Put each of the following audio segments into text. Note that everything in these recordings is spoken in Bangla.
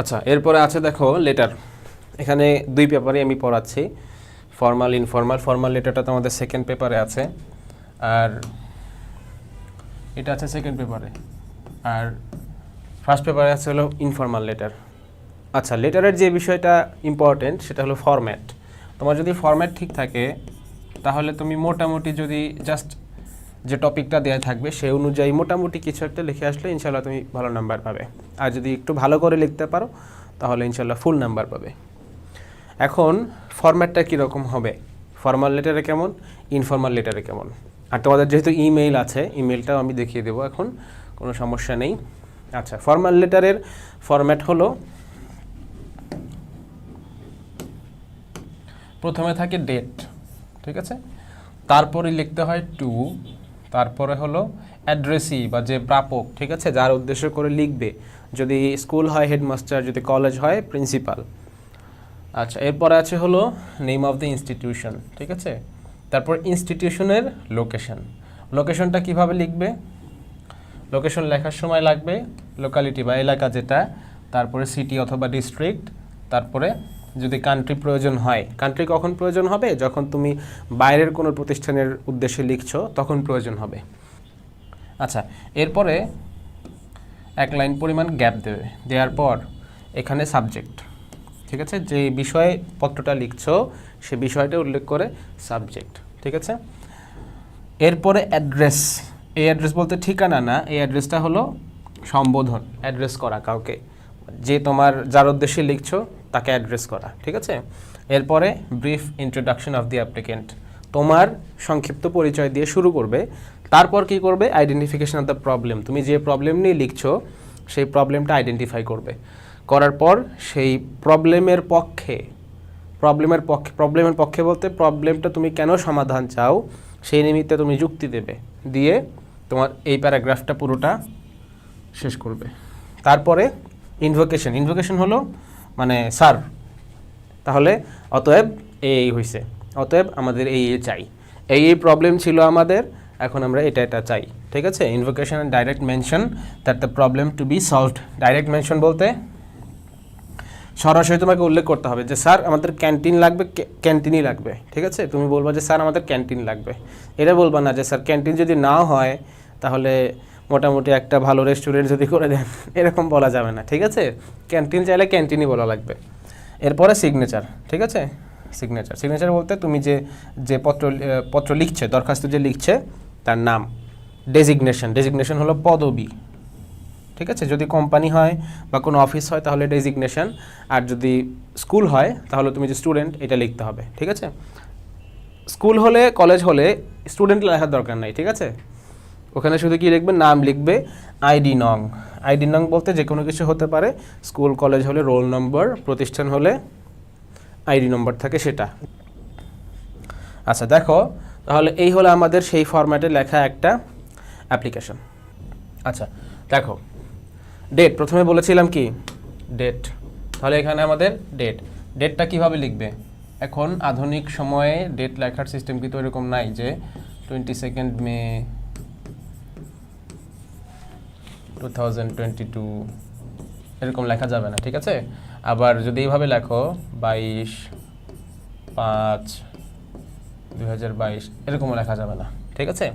আচ্ছা এরপরে আছে দেখো লেটার এখানে দুই পেপারে আমি পড়াচ্ছি। ফর্মাল ইনফর্মাল ফর্মাল লেটারটা তো আমাদের সেকেন্ড পেপারে আছে। আর এটা আছে সেকেন্ড পেপারে আর ফার্স্ট পেপারে আছে হলো ইনফর্মাল লেটার আচ্ছা লেটারের যে বিষয়টা ইম্পর্টেন্ট সেটা হলো ফরম্যাট তোমার যদি ফরম্যাট ঠিক থাকে, তাহলে তুমি মোটামুটি যদি জাস্ট যে টপিকটা দেওয়া থাকবে সেই অনুযায়ী মোটামুটি কিছু একটা লিখে আসলে ইনশাল্লাহ তুমি ভালো নাম্বার পাবে। আর যদি একটু ভালো করে লিখতে পারো, তাহলে ইনশাল্লাহ ফুল নাম্বার পাবে। এখন ফরম্যাটটা কীরকম হবে? ফর্মাল লেটারে কেমন? ইনফর্মাল লেটারে কেমন? আর তোমাদের যেহেতু ইমেইল আছে ইমেইলটাও আমি দেখিয়ে দেবো এখন, কোনো সমস্যা নেই। আচ্ছা ফর্মাল লেটারের ফরম্যাট হলো, প্রথমে থাকে ডেট ঠিক আছে? তারপরে লিখতে হয় টু তারপরে হলো অ্যাড্রেসি বা যে প্রাপক, ঠিক আছে? যার উদ্দেশ্য করে লিখবে। যদি স্কুল হয় হেডমাস্টার যদি কলেজ হয় প্রিন্সিপাল আচ্ছা এরপরে আছে হলো নেম অফ দ্য ইনস্টিটিউশন ঠিক আছে? তারপর ইনস্টিটিউশনের লোকেশন লোকেশনটা কীভাবে লিখবে? লোকেশন লেখার সময় লাগবে লোকালিটি বা এলাকা যেটা, তারপরে সিটি অথবা ডিস্ট্রিক্ট তারপরে যদি কান্ট্রি প্রয়োজন হয়। কান্ট্রি কখন প্রয়োজন হবে? যখন তুমি বাইরের কোনো প্রতিষ্ঠানের উদ্দেশ্যে লিখছো, তখন প্রয়োজন হবে। আচ্ছা এরপরে এক লাইন পরিমাণ গ্যাপ দেবে। দেওয়ার পর এখানে সাবজেক্ট ঠিক আছে? যে বিষয়ে পত্রটা লিখছো, সে বিষয়টা উল্লেখ করে সাবজেক্ট ঠিক আছে? এরপরে অ্যাড্রেস এই অ্যাড্রেস বলতে ঠিকানা না, এই অ্যাড্রেসটা হলো সম্বোধন অ্যাড্রেস করা কাউকে। যে তোমার, যার উদ্দেশ্যে লিখছো তাকে অ্যাড্রেস করা, ঠিক আছে? এরপরে brief introduction of the applicant তোমার সংক্ষিপ্ত পরিচয় দিয়ে শুরু করবে। তারপর কি করবে? আইডেন্টিফিকেশন অফ দ্য প্রবলেম তুমি যে প্রবলেম নিয়ে লিখছো, সেই প্রবলেমটা আইডেন্টিফাই করবে। করার পর সেই প্রবলেমের পক্ষে প্রবলেমের পক্ষে প্রবলেমের পক্ষে বলতে প্রবলেমটা তুমি কেন সমাধান চাও, সেই নিমিত্তে তুমি যুক্তি দেবে। দিয়ে তোমার এই প্যারাগ্রাফটা পুরোটা শেষ করবে। তারপরে ইনভোকেশন ইনভোকেশন হলো মানে স্যার, তাহলে অতএব এই হয়েছে অতএব আমাদের এই চাই। এই এই প্রবলেম ছিল আমাদের, এখন আমরা এটা এটা চাই। ঠিক আছে? Invocation direct mention that the problem to be solved direct mention বলতে, সরাসরি তোমাকে উল্লেখ করতে হবে যে, স্যার, আমাদের ক্যান্টিন লাগবে ক্যান্টিনই লাগবে। ঠিক আছে? তুমি বলবা যে, স্যার, আমাদের ক্যান্টিন লাগবে। এটা বলবা না যে, স্যার ক্যান্টিন যদি না হয়, তাহলে মোটামুটি একটা ভালো রেস্টুরেন্ট যদি করে দেন, এরকম বলা যাবে না, ঠিক আছে? ক্যান্টিন চাইলে ক্যান্টিনই বলা লাগবে। এরপরে সিগনেচার ঠিক আছে? সিগনেচার সিগনেচার বলতে তুমি যে যে পত্র পত্র লিখছে, দরখাস্ত যে লিখছে, তার নাম ডেজিগনেশন ডেজিগনেশন হলো পদবি, ঠিক আছে? যদি কোম্পানি হয় বা কোনো অফিস হয়, তাহলে ডেজিগনেশন আর যদি স্কুল হয়, তাহলে তুমি যে স্টুডেন্ট এটা লিখতে হবে, ঠিক আছে? স্কুল হলে কলেজ হলে স্টুডেন্ট লেখার দরকার নাই, ঠিক আছে? ওখানে শুধু কি লিখবে? নাম লিখবে, আইডি নং। আইডি নং বলতে যে কোনো কিছু হতে পারে। স্কুল, কলেজ হলে রোল নম্বর, প্রতিষ্ঠান হলে আইডি নম্বর থাকে সেটা। আচ্ছা দেখো, তাহলে এই হলো আমাদের সেই ফরম্যাটে লেখা একটা অ্যাপ্লিকেশন। আচ্ছা দেখো ডেট প্রথমে বলেছিলাম কি? ডেট তাহলে এখানে আমাদের ডেট ডেটটা কীভাবে লিখবে? এখন আধুনিক সময়ে ডেট লেখার সিস্টেম কিন্তু এরকম নাই যে twenty second May two thousand twenty two এরকম লেখা যাবে না, ঠিক আছে? আবার যদি এইভাবে লেখো, বাইশ, পাঁচ, দুই হাজার বাইশ, এরকমও লেখা যাবে না, ঠিক আছে?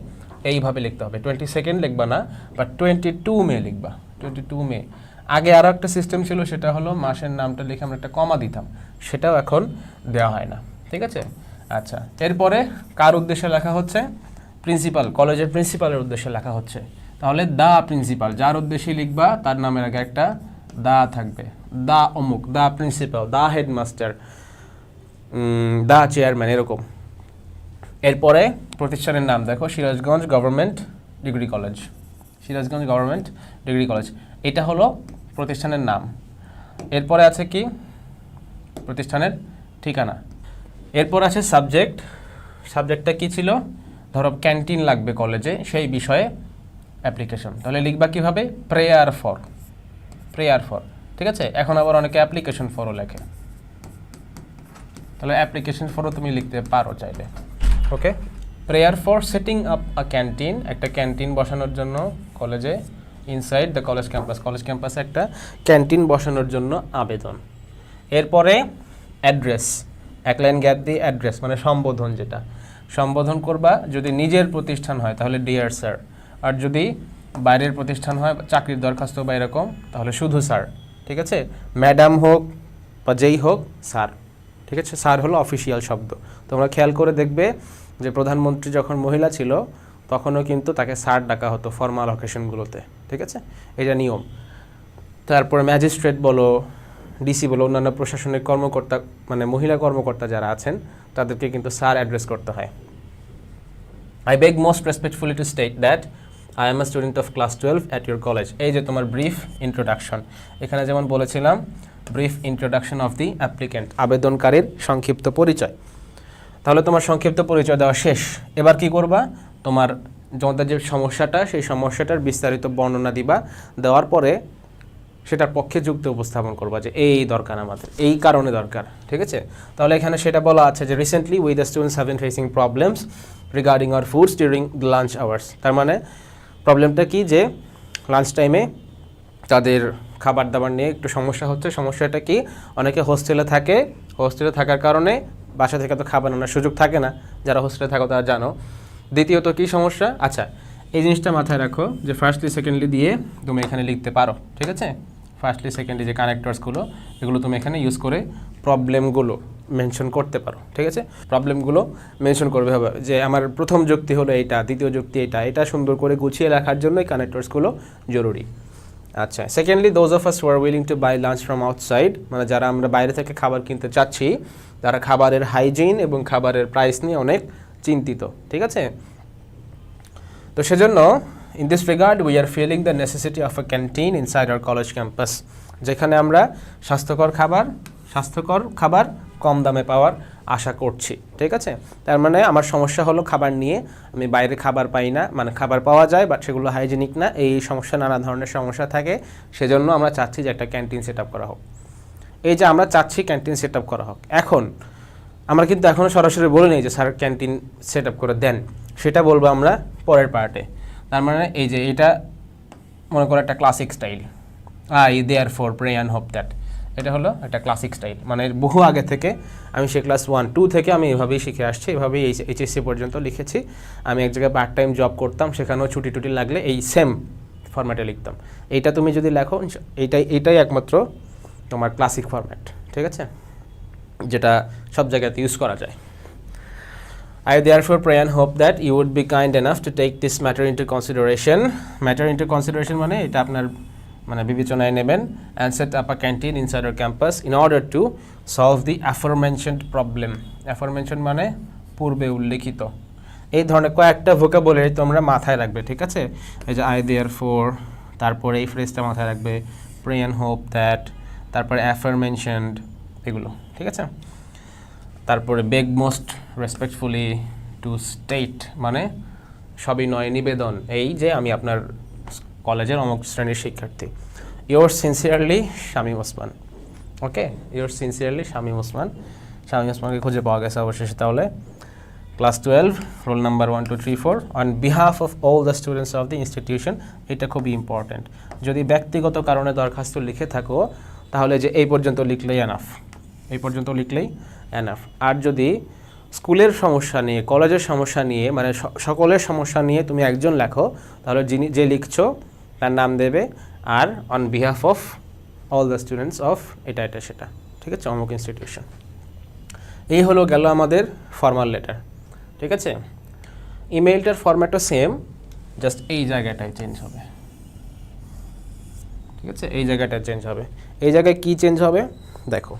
এইভাবে লিখতে হবে। টোয়েন্টি সেকেন্ড লিখবা না বা টোয়েন্টি টু মে লিখবা টোয়েন্টি টু মে। আগে আরও একটা সিস্টেম ছিল, সেটা হলো মাসের নামটা লিখে আমরা একটা কমা দিতাম, সেটাও এখন দেওয়া হয় না, ঠিক আছে? আচ্ছা এরপরে কার উদ্দেশ্যে লেখা হচ্ছে? প্রিন্সিপাল কলেজের প্রিন্সিপালের উদ্দেশ্যে লেখা হচ্ছে। তাহলে দা প্রিন্সিপাল যার উদ্দেশ্যে লিখবা, তার নামের আগে একটা দা থাকবে। দা অমুক, the principal the headmaster the chairman এরকম। এরপরে প্রতিষ্ঠানের নাম দেখো, Sirajganj government degree college Sirajganj government degree college এটা হলো প্রতিষ্ঠানের নাম। এরপরে আছে কি? প্রতিষ্ঠানের ঠিকানা। এরপর আছে সাবজেক্ট সাবজেক্টটা কি ছিল? ধরো ক্যান্টিন লাগবে কলেজে সেই বিষয়ে অ্যাপ্লিকেশন তাহলে লিখবা কীভাবে? প্রেয়ার ফর প্রেয়ার ফর ঠিক আছে? এখন আবার অনেকে অ্যাপ্লিকেশন ফরও লেখে। তাহলে অ্যাপ্লিকেশন ফরও তুমি লিখতে পারো চাইলে। Okay. Prayer for setting up a canteen একটা ক্যান্টিন বসানোর জন্য কলেজে inside the college campus college ক্যাম্পাসে একটা ক্যান্টিন বসানোর জন্য আবেদন। এরপরে অ্যাড্রেস এক লাইন গ্যাপ দিয়ে অ্যাড্রেস মানে সম্বোধন যেটা। সম্বোধন করবা যদি নিজের প্রতিষ্ঠান হয় তাহলে ডিয়ার স্যার আর যদি বাইরের প্রতিষ্ঠান হয়, চাকরির দরখাস্ত বা এরকম, তাহলে শুধু স্যার, ঠিক আছে? ম্যাডাম হোক বা যেই হোক, স্যার, ঠিক আছে? স্যার হলো অফিসিয়াল শব্দ। তোমরা খেয়াল করে দেখবে যে প্রধানমন্ত্রী যখন মহিলা ছিল, তখনও কিন্তু তাকে স্যার ডাকা হতো ফর্মাল অকেশনগুলোতে, ঠিক আছে? এটা নিয়ম। তারপরে ম্যাজিস্ট্রেট বলো, ডিসি বলো, অন্যান্য প্রশাসনিক কর্মকর্তা মানে মহিলা কর্মকর্তা যারা আছেন, তাদেরকে কিন্তু স্যার অ্যাড্রেস করতে হয়। I beg most respectfully to state that I am a student of class twelve at your college এই যে তোমার ব্রিফ ইন্ট্রোডাকশন এখানে যেমন বলেছিলাম brief introduction of the applicant আবেদনকারীর সংক্ষিপ্ত পরিচয়। তাহলে তোমার সংক্ষিপ্ত পরিচয় দেওয়া শেষ। এবার কি করবা? তোমার তোমাদের যে সমস্যাটা, সেই সমস্যাটার বিস্তারিত বর্ণনা দিবা। দেওয়ার পরে সেটার পক্ষে যুক্তি উপস্থাপন করবা যে এই দরকার আমাদের, এই কারণে দরকার, ঠিক আছে? তাহলে এখানে সেটা বলা আছে যে recently we the students have been facing problems regarding our foods during lunch hours তার মানে প্রবলেমটা কি যে লাঞ্চ টাইমে তাদের খাবার দাবার নিয়ে একটু সমস্যা হচ্ছে। সমস্যাটা কি? অনেকে হোস্টেলে থাকে। হোস্টেলে থাকার কারণে বাসা থেকে তো খাবার আনার সুযোগ থাকে না। যারা হোস্টেলে থাকো, তারা জানো। দ্বিতীয়ত কি সমস্যা? আচ্ছা এই জিনিসটা মাথায় রাখো যে ফার্স্টলি সেকেন্ডলি দিয়ে তুমি এখানে লিখতে পারো, ঠিক আছে? ফার্স্টলি সেকেন্ডলি যে কানেক্টরসগুলো এগুলো তুমি এখানে ইউজ করে প্রবলেমগুলো মেনশন করতে পারো, ঠিক আছে? প্রবলেমগুলো মেনশন করবে, হবে। যে আমার প্রথম যুক্তি হলো এইটা, দ্বিতীয় যুক্তি এটা এটা সুন্দর করে গুছিয়ে রাখার জন্য এই কানেক্টরসগুলো জরুরি। আচ্ছা secondly those of us were willing to buy lunch from outside মানে যারা আমরা বাইরে থেকে খাবার কিনতে চাচ্ছি, তারা খাবারের হাইজিন এবং খাবারের প্রাইস নিয়ে অনেক চিন্তিত, ঠিক আছে? তো সেজন্য in this regard we are feeling the necessity of a canteen inside our college campus যেখানে আমরা স্বাস্থ্যকর খাবার স্বাস্থ্যকর খাবার কম দামে পাওয়ার আশা করছি, ঠিক আছে? তার মানে আমার সমস্যা হলো খাবার নিয়ে, আমি বাইরে খাবার পাই না মানে খাবার পাওয়া যায় বাট সেগুলো হাইজেনিক না, এই সমস্যা, নানা ধরনের সমস্যা থাকে, সেজন্য আমরা চাচ্ছি যে একটা ক্যান্টিন সেট করা হোক। এই যে আমরা চাচ্ছি ক্যান্টিন সেট করা হোক, এখন আমরা কিন্তু এখনও সরাসরি বলে নিই যে স্যার ক্যান্টিন সেট করে দেন, সেটা বলব আমরা পরের পার্টে তার মানে এই যে এটা মনে করো একটা classic style I therefore pray and hope that এটা হলো একটা ক্লাসিক স্টাইল মানে বহু আগে থেকে আমি সে ক্লাস ওয়ান টু থেকে আমি এভাবেই শিখে আসছি, এভাবেই এই এইচএসসি পর্যন্ত লিখেছি। আমি এক জায়গায় পার্ট টাইম জব করতাম, সেখানেও ছুটি টুটি লাগলে এই সেম ফরম্যাটে লিখতাম। এইটা তুমি যদি লেখো এইটাই এইটাই একমাত্র তোমার ক্লাসিক ফরম্যাট ঠিক আছে? যেটা সব জায়গাতে ইউজ করা যায়। I therefore pray and hope that you would be kind enough to take this matter into consideration. Matter into consideration মানে এটা আপনার মানে বিবেচনায় নেবেন and set up a canteen inside our campus in order to solve the aforementioned problem. aforementioned মানে পূর্বে উল্লেখিত। এই ধরনের কয়েকটা ভোকাবুলারি তোমরা মাথায় রাখবে, ঠিক আছে? এই যে আই দেয়ার ফোর তারপরে এই ফ্রেজটা মাথায় রাখবে প্রে অ্যান্ড হোপ দ্যাট তারপরে অ্যাফারমেনশনড এগুলো, ঠিক আছে? তারপরে beg most respectfully to state মানে সবই নয়, নিবেদন। এই যে আমি আপনার কলেজের অমুক শ্রেণির শিক্ষার্থী। Yours sincerely Shamim Osman okay yours sincerely Shamim Osman Shamim ওসমানকে খুঁজে পাওয়া গেছে অবশেষে তাহলে। Class twelve roll number one two three four on behalf of all the students of the institution এটা খুবই ইম্পর্ট্যান্ট যদি ব্যক্তিগত কারণে দরখাস্ত লিখে থাকো, তাহলে যে এই পর্যন্ত লিখলেই এনাফ এই পর্যন্ত লিখলেই এনাফ আর যদি স্কুলের সমস্যা নিয়ে, কলেজের সমস্যা নিয়ে মানে সকলের সমস্যা নিয়ে তুমি একজন লেখো, তাহলে যিনি, যে লিখছো তার নাম দেবে আর on behalf of all the students of এটা এটা, সেটা। ঠিক আছে? অমুক ইনস্টিটিউশন এই হলো গেল আমাদের ফর্মাল লেটার ঠিক আছে? ইমেইলটার ফরম্যাটও সেম জাস্ট এই জায়গাটায় চেঞ্জ হবে। ঠিক আছে? এই জায়গাটা চেঞ্জ হবে। এই জায়গায় কি চেঞ্জ হবে? দেখো।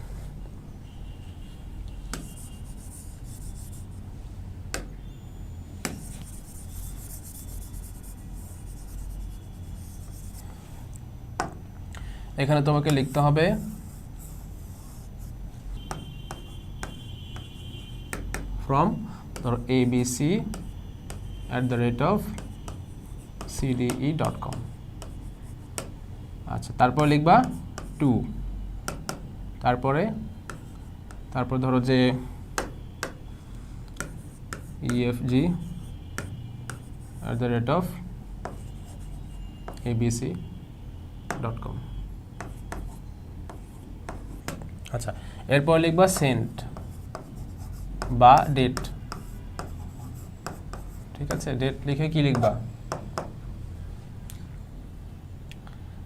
এখানে তোমাকে লিখতে হবে ফ্রম ধরো A B C at the rate of CDE dot com আচ্ছা তারপর লিখবা টু তারপরে, তারপর ধরো যে EFG at the rate of ABC dot com আচ্ছা এরপর লিখবা সেন্ট বা ডেট ঠিক আছে ডেট লিখে কি লিখবা?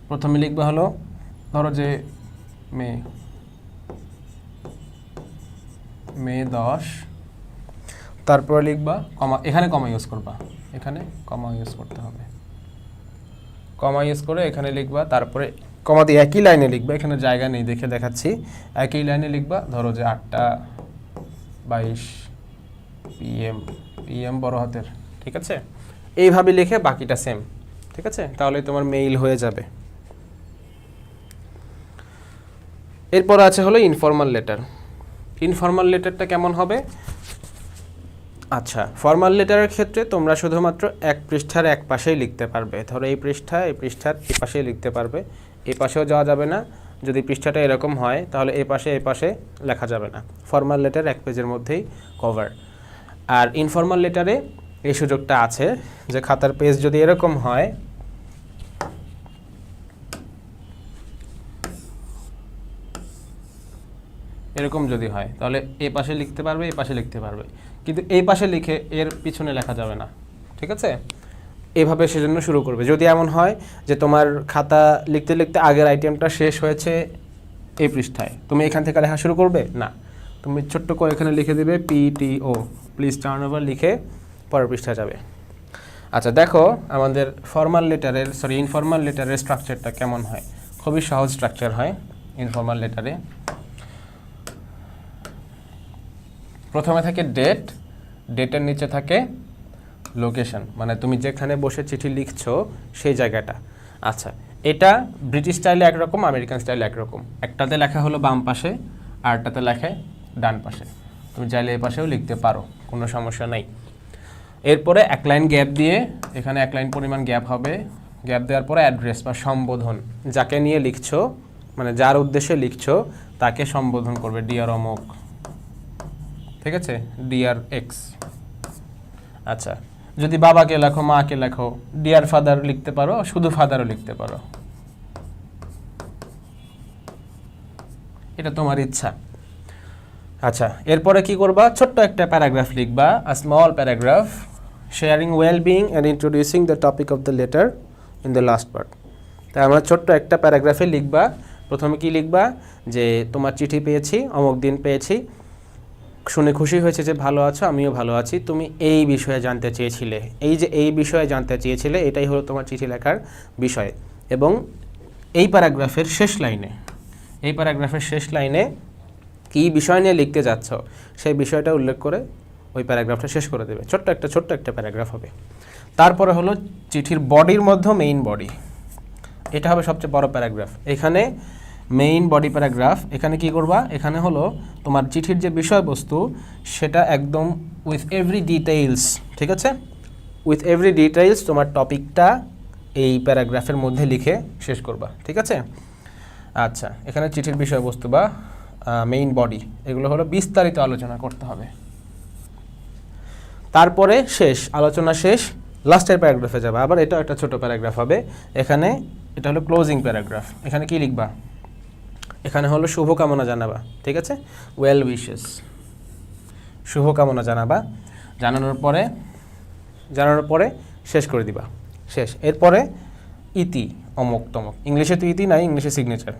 প্রথমে লিখবা হলো, ধরো যে মে। মে দশ। তারপরে লিখবা কমা, এখানে কমা ইউজ করবা। এখানে কমা ইউজ করতে হবে। কমা ইউজ করে এখানে লিখবা, তারপরে কমা একই লাইনে লিখবা, এখানে জায়গা নেই, দেখে দেখাচ্ছি। একই লাইনে লিখবা, ধরো যে আটটা বাইশ পিএম পিএম বড় হাতের, ঠিক আছে? এইভাবে লিখে বাকিটা সেম ঠিক আছে? তাহলে তোমার মেইল হয়ে যাবে। এরপর আছে হলো ইনফর্মাল লেটার ইনফর্মাল লেটারটা কেমন হবে? আচ্ছা ফর্মাল লেটারের ক্ষেত্রে তোমরা শুধুমাত্র এক পৃষ্ঠার এক পাশেই লিখতে পারবে। ধরো এই পৃষ্ঠা, এই পৃষ্ঠার এই পাশেই লিখতে পারবে। এই পাশেও যাওয়া যাবে না। যদি পৃষ্ঠাটা এরকম হয়, তাহলে এই পাশে এই পাশে লেখা যাবে না। ফর্মাল লেটার এক পেজের মধ্যেই কভার আর ইনফর্মাল লেটারে এই সুযোগটা আছে যে খাতার পেজ যদি এরকম হয়, এরকম যদি হয়, তাহলে এই পাশে লিখতে পারবে এই পাশে লিখতে পারবে। কিন্তু এই পাশে লিখে এর পিছনে লেখা যাবে না। ঠিক আছে? এভাবে সেজন্য শুরু করবে। যদি এমন হয় যে তোমার খাতা লিখতে লিখতে আগের আইটেমটা শেষ হয়েছে এই পৃষ্ঠায়, তুমি এখান থেকে লেখা শুরু করবে? না। তুমি ছোট্ট করে এখানে লিখে দেবে পিটিও প্লিজ টার্ন ওভার লিখে পরের পৃষ্ঠায় যাবে। আচ্ছা দেখো আমাদের ফর্মাল লেটারের সরি ইনফর্মাল লেটারের স্ট্রাকচারটা কেমন হয়? খুবই সহজ স্ট্রাকচার হয় ইনফর্মাল লেটারে প্রথমে থাকে ডেট ডেটের নিচে থাকে লোকেশন মানে তুমি যেখানে বসে চিঠি লিখছো সেই জায়গাটা। আচ্ছা এটা ব্রিটিশ স্টাইলে একরকম আমেরিকান স্টাইলে একরকম। একটাতে লেখা হলো বাম পাশে আরটাতে লেখে ডান পাশে। তুমি চাইলে এই পাশেও লিখতে পারো, কোনো সমস্যা নাই। এরপরে এক লাইন গ্যাপ দিয়ে, এখানে এক লাইন পরিমাণ গ্যাপ হবে। গ্যাপ দেওয়ার পরে অ্যাড্রেস বা সম্বোধন। যাকে নিয়ে লিখছো মানে যার উদ্দেশ্যে লিখছো, তাকে সম্বোধন করবে ডিয়ার অমক। ঠিক আছে? ডিয়ার এক্স আচ্ছা যদি বাবাকে লেখো, মাকে লেখো ডিয়ার ফাদার লিখতে পারো, শুধু ফাদারও লিখতে পারো। এটা তোমার ইচ্ছা। আচ্ছা এরপরে কি করবা? ছোট্ট একটা প্যারাগ্রাফ লিখবা small paragraph sharing well being and introducing the topic of the letter in the last part তাই আমরা ছোট্ট একটা প্যারাগ্রাফে লিখবা। প্রথমে কি লিখবা? যে, তোমার চিঠি পেয়েছি, অমুক দিন পেয়েছি শুনে খুশি হয়েছে যে ভালো আছো, আমিও ভালো আছি। তুমি এই বিষয়ে জানতে চেয়েছিলে। এই যে এই বিষয়ে জানতে চেয়েছিলে, এটাই হলো তোমার চিঠি লেখার বিষয়। এবং এই প্যারাগ্রাফের শেষ লাইনে, এই প্যারাগ্রাফের শেষ লাইনে কী বিষয় নিয়ে লিখতে যাচ্ছ, সেই বিষয়টা উল্লেখ করে ওই প্যারাগ্রাফটা শেষ করে দেবে। ছোট্ট একটা ছোট্ট একটা প্যারাগ্রাফ হবে। তারপরে হলো চিঠির বডির মধ্যে মেইন বডি এটা হবে সবচেয়ে বড় প্যারাগ্রাফ। এখানে মেইন বডি প্যারাগ্রাফ এখানে কি করবা? এখানে হলো তোমার চিঠির যে বিষয়বস্তু, সেটা একদম উইথ এভরি ডিটেইলস ঠিক আছে? উইথ এভরি ডিটেইলস তোমার টপিকটা এই প্যারাগ্রাফের মধ্যে লিখে শেষ করবা, ঠিক আছে? আচ্ছা এখানে চিঠির বিষয়বস্তু বা মেইন বডি এগুলো হলো বিস্তারিত আলোচনা করতে হবে। তারপরে শেষ, আলোচনা শেষ, লাস্টের প্যারাগ্রাফে যাবে। আবার এটা একটা ছোট প্যারাগ্রাফ হবে। এখানে এটা হলো ক্লোজিং প্যারাগ্রাফ। এখানে কি লিখবা? এখানে হলো শুভকামনা জানাবা, ঠিক আছে? ওয়েল উইশেস শুভকামনা জানাবা। জানানোর পরে জানানোর পরে শেষ করে দিবা। শেষ। এরপরে ইতি, অমুক তমক। ইংলিশে তো ইতি নাই, ইংলিশে সিগনেচার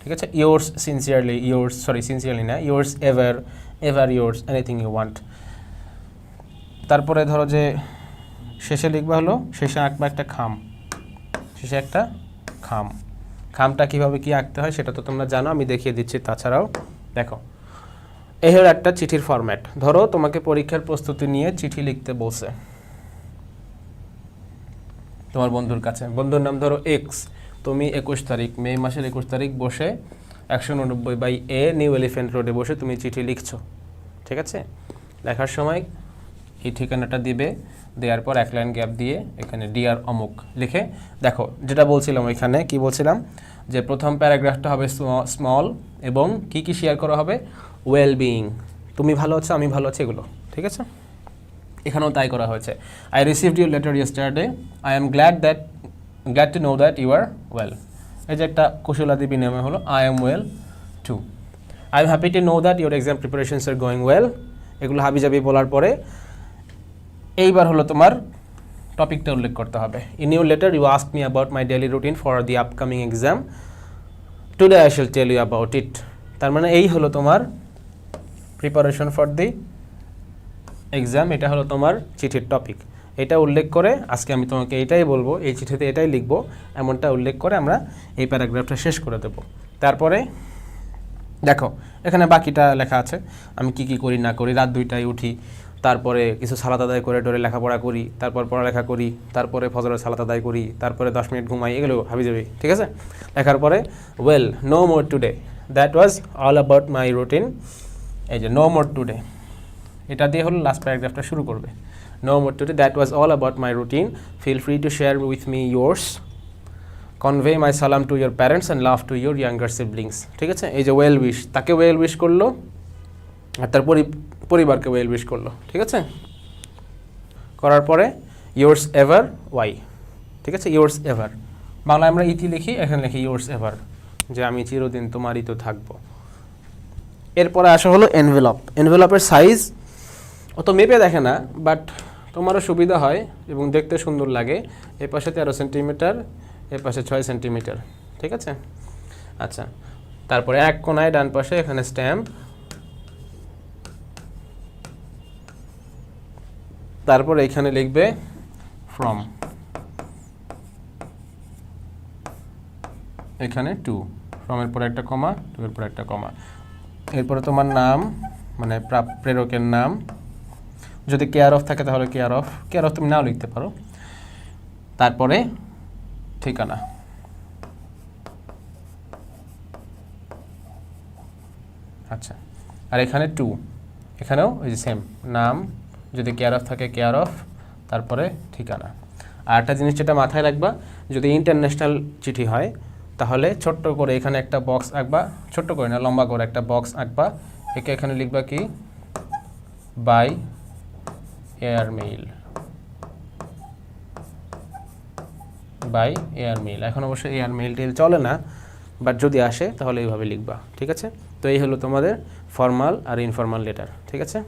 ঠিক আছে? Yours sincerely yours sorry sincerely না yours ever ever yours anything you want তারপরে ধরো যে শেষে লিখবা হলো, শেষে আঁকবা একটা খাম। শেষে একটা খাম। খামটা কীভাবে কি আঁকতে হয় সেটা তো তোমরা জানো, আমি দেখিয়ে দিচ্ছি তাছাড়াও। দেখো, এই হলো একটা চিঠির ফরম্যাট ধরো তোমাকে পরীক্ষার প্রস্তুতি নিয়ে চিঠি লিখতে বলছে। তোমার বন্ধুর কাছে। বন্ধুর নাম ধরো এক্স তুমি একুশ তারিখ, মে মাসের একুশ তারিখ বসে একশো উননব্বই বাই এ নিউ এলিফেন্ট রোডে বসে তুমি চিঠি লিখছো। ঠিক আছে? লেখার সময় এই ঠিকানাটা দিবে। দেওয়ার পর এক লাইন গ্যাপ দিয়ে এখানে ডিআর অমুক লিখে, দেখো, যেটা বলছিলাম এখানে কি বলছিলাম? যে প্রথম প্যারাগ্রাফটা হবে স্মল এবং কি কি শেয়ার করা হবে? ওয়েল বিইং তুমি ভালো আছো, আমি ভালো আছি, এগুলো, ঠিক আছে? এখানেও তাই করা হয়েছে। I received your letter yesterday I am glad that got to know that you are well এই যে একটা কুশলাদি বিনিময় হলো I am well too I am happy to know that your exam preparations are going well এগুলো হাবি জাবি বলার পরে এইবার হলো তোমার টপিকটা উল্লেখ করতে হবে। In your letter you ask me about my daily routine for the upcoming exam today I shall tell you about it তার মানে এই হলো তোমার প্রিপারেশন ফর দি এক্সাম এটা হলো তোমার চিঠির টপিক এটা উল্লেখ করে আজকে আমি তোমাকে এটাই বলব, এই চিঠিতে এটাই লিখব, এমনটা উল্লেখ করে আমরা এই প্যারাগ্রাফটা শেষ করে দেব। তারপরে দেখো, এখানে বাকিটা লেখা আছে। আমি কি কি করি, না করি, রাত দুইটায় উঠি তারপরে কিছু সালাত আদায় করে ডরে লেখাপড়া করি, তারপর পড়ালেখা করি, তারপরে ফজরের সালাত আদায় করি, তারপরে দশ মিনিট ঘুমাই, এগুলো হাবি যাবি, ঠিক আছে? লেখার পরে well no more today that was all about my routine এই যে নো মোর টুডে এটা দিয়ে হলো লাস্ট প্যারাগ্রাফটা শুরু করবে। No more today that was all about my routine feel free to share with me yours. Convey my salam to your parents and love to your younger siblings ঠিক আছে? এই যে ওয়েল উইশ তাকে ওয়েল উইশ করল, আর তার পরি- পরিবারকে ওয়েল উইশ করল, ঠিক আছে? করার পরে ইয়োর্স এভার ওয়াই ঠিক আছে? ইয়োর্স এভার বাংলায় আমরা ইতি লিখি, এখানে লিখি ইয়োর্স এভার যে আমি চিরদিন তোমারই তো থাকব। এরপরে আসা হলো এনভেলপ এনভেলপের সাইজ অত মেপে দেখে না বাট তোমারও সুবিধা হয় এবং দেখতে সুন্দর লাগে। এ পাশে তেরো সেন্টিমিটার এ পাশে ছয় সেন্টিমিটার ঠিক আছে? আচ্ছা তারপরে এক কোনায় ডান পাশে এখানে স্ট্যাম্প তারপরে এখানে লিখবে ফ্রম এখানে টু ফ্রমের পরে একটা কমা টু এর পরে একটা কমা এরপরে তোমার নাম মানে প্রেরকের নাম। যদি কেয়ার অফ থাকে তাহলে কেয়ার অফ কেয়ার অফ তুমি নাও লিখতে পারো। তারপরে ঠিকানা। আচ্ছা আর এখানে টু এখানেও ওই যে সেম নাম যদি কেয়ার অফ থাকে কেয়ার অফ তারপরে ঠিকানা। আর একটা জিনিস যেটা মাথায় রাখবা, যদি ইন্টারন্যাশনাল চিঠি হয়, তাহলে ছোট্ট করে এখানে একটা বক্স আঁকবা, ছোট্ট করে না, লম্বা করে একটা বক্স আঁকবা। একে এখানে লিখবা কি? By air mail by air mail এখন অবশ্য এয়ার মেইল টেল চলে না বাট যদি আসে, তাহলে এইভাবে লিখবা। ঠিক আছে? তো এই হলো তোমাদের ফর্মাল আর ইনফর্মাল লেটার ঠিক আছে?